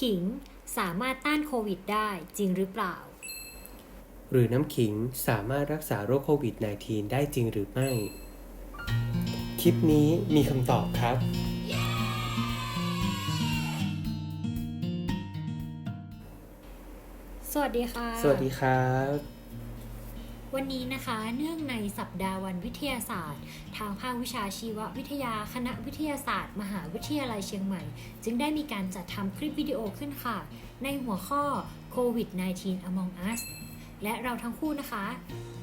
ขิงสามารถต้านโควิดได้จริงหรือเปล่า หรือน้ำขิงสามารถรักษาโรคโควิด -19 ได้จริงหรือไม่ คลิปนี้มีคำตอบครับ สวัสดีค่ะ สวัสดีครับ วันนี้นะคะเนื่องในสัปดาห์วันวิทยาศาสตร์ ทางภาควิชาชีววิทยาคณะวิทยาศาสตร์ มหาวิทยาลัยเชียงใหม่ จึงได้มีการจัดทำคลิปวิดีโอขึ้นค่ะ ในหัวข้อ COVID-19 Among Us และเราทั้งคู่นะคะ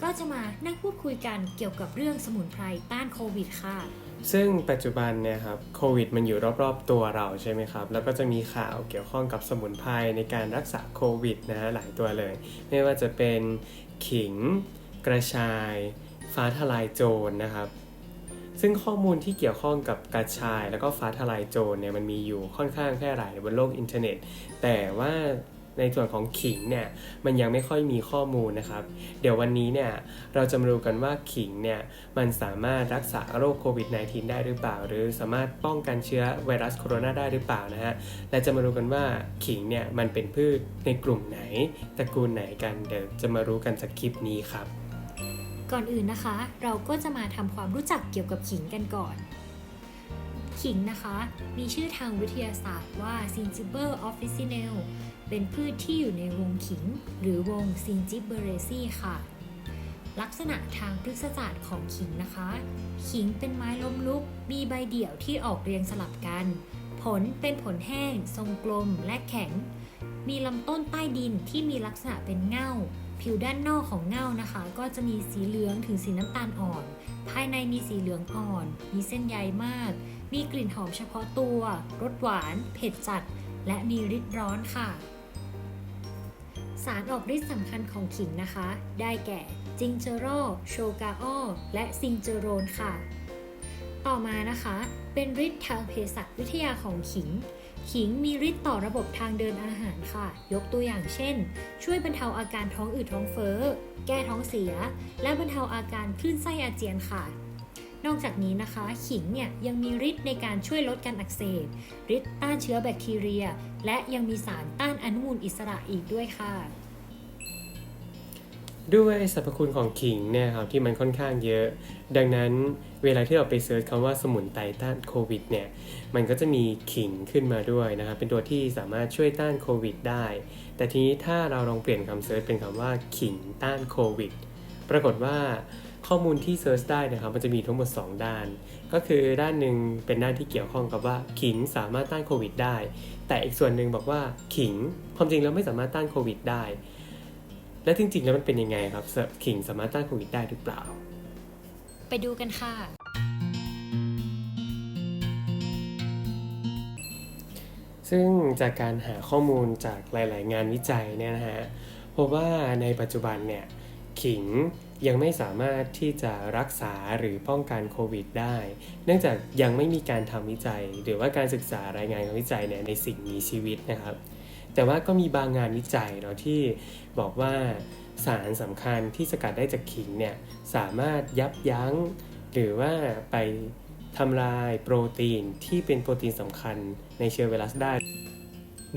ก็จะมานั่งพูดคุยกันเกี่ยวกับเรื่องสมุนไพรต้านโควิดค่ะ ซึ่งปัจจุบันเนี่ยครับโควิดมันอยู่รอบๆตัวเราใช่ไหมครับ แล้วก็จะมีข่าวเกี่ยวข้องกับสมุนไพรในการรักษาโควิดนะฮะหลายตัวเลย ไม่ว่าจะเป็นขิง กระชาย ฟ้าทลายโจรนะครับ ซึ่งข้อมูลที่เกี่ยวข้องกับกระชายแล้วก็ฟ้าทลายโจรเนี่ยมันมีอยู่ค่อนข้างแพร่หลายบนโลกอินเทอร์เน็ต แต่ว่า ในส่วนของขิงเนี่ยมันยังไม่ค่อยมีข้อมูลนะครับ เดี๋ยววันนี้เนี่ยเราจะมาดูกันว่าขิงเนี่ยมันสามารถรักษาโรคโควิด -19 ได้หรือเปล่า หรือสามารถป้องกันเชื้อไวรัสโคโรนาได้หรือเปล่านะฮะและจะมาดูกันว่าขิงเนี่ยมันเป็นพืชในกลุ่มไหนตระกูลไหนกันเดี๋ยวจะมารู้กันจากคลิปนี้ครับก่อนอื่นนะคะ เราก็จะมาทำความรู้จักเกี่ยวกับขิงกันก่อน ขิงนะคะ มีชื่อทางวิทยาศาสตร์ว่า Zingiber officinale เป็นพืชที่อยู่ในวงขิง หรือวง Zingiberaceae ค่ะ ลักษณะทางพฤกษศาสตร์ของขิงนะคะ ขิงเป็นไม้ล้มลุก มีใบเดี่ยวที่ออกเรียงสลับกัน ผลเป็นผลแห้ง ทรงกลมและแข็ง มีลำต้นใต้ดินที่มีลักษณะเป็นเง่า ผิวด้านนอกของเง่านะคะ ก็จะมีสีเหลืองถึงสีน้ำตาลอ่อน ภายในมีสีเหลืองอ่อน มีเส้นใยมาก มีกลิ่นหอมเฉพาะตัว รสหวาน เผ็ดจัดและมีฤทธิ์ร้อนค่ะ สารออกฤทธิ์สำคัญของขิงนะคะ ได้แก่จิงเจอโรโชกาโอและซิงเจอโรนค่ะ ต่อมานะคะ เป็นฤทธิ์ทางเภสัชวิทยาของขิง ขิงมีฤทธิ์ต่อระบบทางเดินอาหารค่ะ ยกตัวอย่างเช่น ช่วยบรรเทาอาการท้องอืดท้องเฟ้อ แก้ท้องเสีย และบรรเทาอาการคลื่นไส้อาเจียนค่ะนอกจากนี้นะคะ ขิงเนี่ยยังมีฤทธิ์ในการช่วยลดการอักเสบฤทธิ์ต้านเชื้อแบคทีเรีย และยังมีสารต้านอนุมูลอิสระอีกด้วยค่ะ ด้วยสรรพคุณของขิงเนี่ยครับที่มันค่อนข้างเยอะ ดังนั้นเวลาที่เราไปเซิร์ชคำว่าสมุนไพรต้านโควิดเนี่ยมันก็จะมีขิงขึ้นมาด้วยนะครับเป็นตัวที่สามารถช่วยต้านโควิดได้ แต่ทีนี้ถ้าเราลองเปลี่ยนคำเซิร์ชเป็นคำว่าขิงต้านโควิด ปรากฏว่าข้อมูลที่เซิร์ชได้นะครับมันจะมีทั้งหมด 2 ด้าน ก็คือด้านหนึ่งเป็นด้านที่เกี่ยวข้องกับว่าขิงสามารถต้านโควิดได้ แต่อีกส่วนหนึ่งบอกว่าขิงความจริงแล้วไม่สามารถต้านโควิดได้ และจริงๆ แล้วมันเป็นยังไงครับสขิงสามารถต้านโควิดได้หรือเปล่า ไปดูกันค่ะ ซึ่งจากการหาข้อมูลจากหลาย ๆ งานวิจัยเนี่ยนะฮะพบว่าในปัจจุบันเนี่ยขิงยังไม่สามารถที่จะรักษาหรือป้องกันโควิดได้ เนื่องจากยังไม่มีการทำวิจัย หรือว่าการศึกษารายงานของวิจัยเนี่ยในสิ่งมีชีวิตนะครับ แต่ว่าก็มีบางงานวิจัยเนาะที่บอกว่าสารสำคัญที่สกัดได้จากขิงเนี่ยสามารถยับยั้ง หรือว่าไปทำลายโปรตีนที่เป็นโปรตีนสำคัญในเชื้อไวรัสได้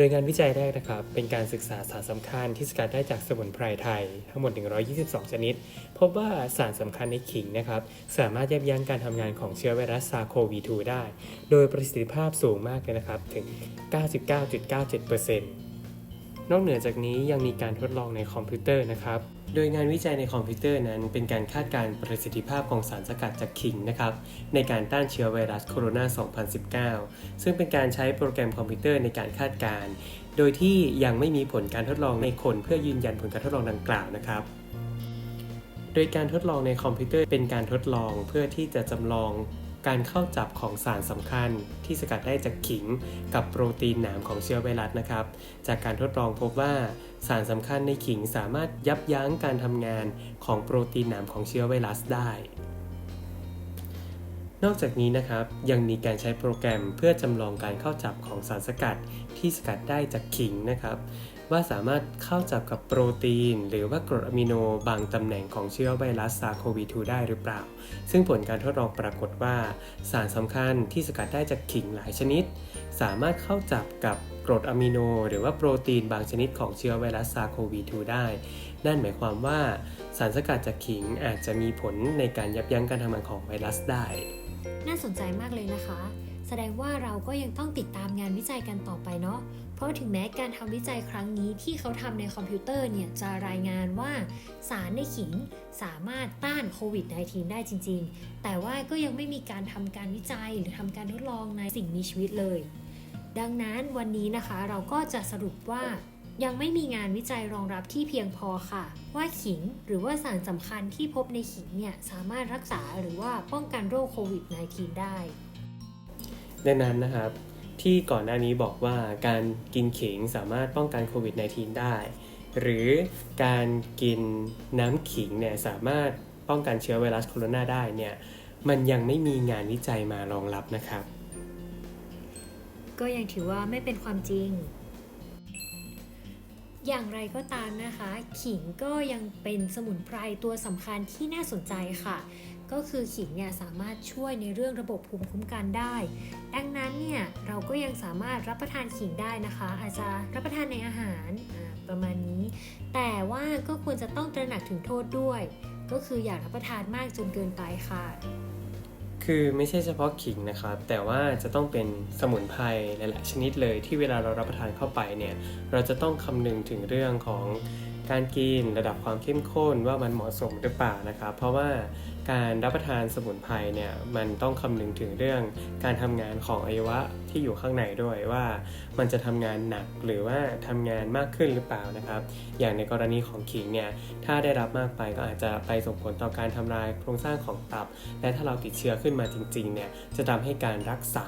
โดยงานวิจัยแรกนะครับ เป็นการศึกษาสารสำคัญที่สกัดได้จากสมุนไพรไทย ทั้งหมด 122 ชนิด พบว่าสารสำคัญในขิงนะครับ สามารถยับยั้งการทำงานของเชื้อไวรัสซาโควี2ได้ โดยประสิทธิภาพสูงมากเลยนะครับ ถึง 99.97% นอกเหนือจากนี้ยังมีการทดลองในคอมพิวเตอร์นะครับ โดยงานวิจัยในคอมพิวเตอร์นั้น เป็นการคาดการประสิทธิภาพของสารสกัดจากขิงนะครับ ในการต้านเชื้อไวรัสโคโรนา 2019 ซึ่งเป็นการใช้โปรแกรมคอมพิวเตอร์ในการคาดการ โดยที่ยังไม่มีผลการทดลองในคนเพื่อยืนยันผลการทดลองดังกล่าวนะครับโดยการทดลองในคอมพิวเตอร์เป็นการทดลองเพื่อที่จะจำลอง การเข้าจับของสารสำคัญที่สกัดได้จากขิงกับโปรตีนหนามของเชื้อไวรัสนะครับ จากการทดลองพบว่าสารสำคัญในขิงสามารถยับยั้งการทำงานของโปรตีนหนามของเชื้อไวรัสได้ นอกจากนี้นะครับยังมีการใช้โปรแกรมเพื่อจำลองการเข้าจับของสารสกัดที่สกัดได้จากขิงนะครับ ว่าสามารถเข้าจับกับโปรตีน หรือว่ากรดอะมิโนบางตำแหน่งของเชื้อไวรัสซาโควี2ได้หรือเปล่า ซึ่งผลการทดลองปรากฏว่า สารสำคัญที่สกัดได้จากขิงหลายชนิด สามารถเข้าจับกับกรดอะมิโน หรือว่าโปรตีนบางชนิดของเชื้อไวรัสซาโควี2ได้ นั่นหมายความว่าสารสกัดจากขิงอาจจะมีผลในการยับยั้งการทำงานของไวรัสได้ น่าสนใจมากเลยนะคะ แสดงว่าเราก็ยังต้องติดตามงานวิจัยกันต่อไปเนาะ เพราะถึงแม้การทำวิจัยครั้งนี้ที่เขาทำในคอมพิวเตอร์เนี่ยจะรายงานว่าสารในขิงสามารถต้านโควิด -19 ได้จริง ๆ แต่ว่าก็ยังไม่มีการทำการวิจัยหรือทำการทดลองในสิ่งมีชีวิตเลย ดังนั้นวันนี้นะคะเราก็จะสรุปว่ายังไม่มีงานวิจัยรองรับที่เพียงพอค่ะ ว่าขิงหรือว่าสารสำคัญที่พบในขิงเนี่ยสามารถรักษาหรือว่าป้องกันโรคโควิด -19 ได้ ดังนั้นนะครับที่ก่อนหน้านี้บอกว่าการกินขิงสามารถป้องกันโควิด -19 ได้ หรือการกินน้ำขิงเนี่ยสามารถป้องกันเชื้อไวรัสโคโรนาได้เนี่ยมันยังไม่มีงานวิจัยมารองรับนะครับ ก็ยังถือว่าไม่เป็นความจริง อย่างไรก็ตามนะคะ ขิงก็ยังเป็นสมุนไพรตัวสำคัญที่น่าสนใจค่ะ ก็คือขิงเนี่ยสามารถช่วยในเรื่องระบบภูมิคุ้มกันได้ ดังนั้นเนี่ยเราก็ยังสามารถรับประทานขิงได้นะคะ อาจจะรับประทานในอาหารประมาณนี้ แต่ว่าก็ควรจะต้องตระหนักถึงโทษด้วย ก็คืออย่ารับประทานมากจนเกินไปค่ะ คือไม่ใช่เฉพาะขิงนะครับ แต่ว่าจะต้องเป็นสมุนไพรหลายๆชนิดเลยที่เวลาเรารับประทานเข้าไปเนี่ยเราจะต้องคำนึงถึงเรื่องของ การกินระดับความเข้มข้นว่ามันเหมาะสมหรือเปล่านะครับ เพราะว่าการรับประทานสมุนไพรเนี่ยมันต้องคำนึงถึงเรื่องการทำงานของอวัยวะที่อยู่ข้างในด้วยว่ามันจะทำงานหนักหรือว่าทำงานมากขึ้นหรือเปล่านะครับ อย่างในกรณีของขิงเนี่ยถ้าได้รับมากไปก็อาจจะไปส่งผลต่อการทำลายโครงสร้างของตับ และถ้าเราติดเชื้อขึ้นมาจริงๆเนี่ยจะทำให้การรักษา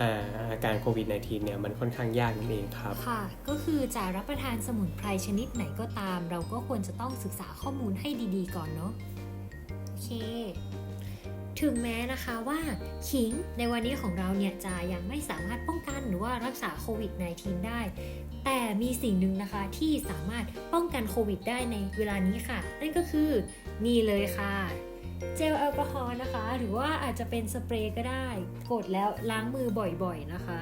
อาอาการโควิด -19 เนี่ยมันค่อนข้างยากนั่นเองครับ ค่ะ ก็คือจะรับประทานสมุนไพรชนิดไหนก็ตาม เราก็ควรจะต้องศึกษาข้อมูลให้ดีๆ ก่อนเนาะโอเค ถึงแม้นะคะว่าขิงในวันนี้ของเราเนี่ยจะยังไม่สามารถป้องกันหรือว่ารักษาโควิด -19 ได้ แต่มีสิ่งหนึ่งนะคะที่สามารถป้องกันโควิดได้ในเวลานี้ค่ะ นั่นก็คือนี่เลยค่ะ เจลแอลกอฮอล์นะคะ หรือว่าอาจจะเป็นสเปรย์ก็ได้ กดแล้วล้างมือบ่อยๆนะคะ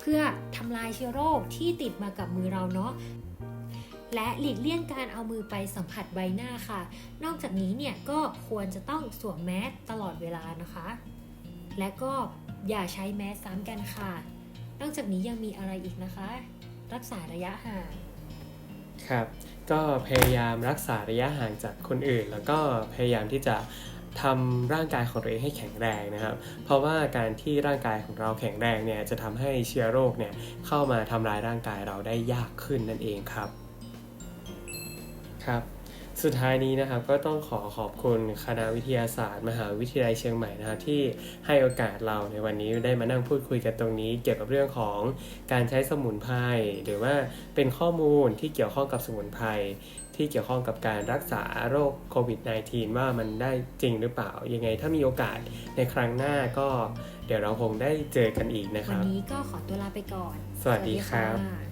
เพื่อทำลายเชื้อโรคที่ติดมากับมือเราเนาะและหลีกเลี่ยงการเอามือไปสัมผัสใบหน้าค่ะ นอกจากนี้เนี่ยก็ควรจะต้องสวมแมสตลอดเวลานะคะ และก็อย่าใช้แมสซ้ำกันค่ะ นอกจากนี้ยังมีอะไรอีกนะคะ รักษาระยะห่าง ครับ ก็พยายามรักษาระยะห่างจากคนอื่น แล้วก็พยายามที่จะ ทำร่างกายของตัวเองให้แข็งแรงนะครับ เพราะว่าการที่ร่างกายของเราแข็งแรงเนี่ยจะทำให้เชื้อโรคเนี่ยเข้ามาทำลายร่างกายเราได้ยากขึ้นนั่นเองครับครับสุดท้ายนี้นะครับก็ต้องขอขอบคุณคณะวิทยาศาสตร์ มหาวิทยาลัยเชียงใหม่นะครับที่ให้โอกาสเราในวันนี้ได้มานั่งพูดคุยกันตรงนี้ เกี่ยวกับเรื่องของการใช้สมุนไพรหรือว่าเป็นข้อมูลที่เกี่ยวข้องกับสมุนไพร ที่เกี่ยวข้องกับการรักษาโรคโควิด -19 ว่ามันได้จริงหรือเปล่า ยังไงถ้ามีโอกาสในครั้งหน้าก็เดี๋ยวเราคงได้เจอกันอีกนะควันรับนี้ก็ขอตัวลาไปก่อน สวัสดีครับสวัสดีค่ะ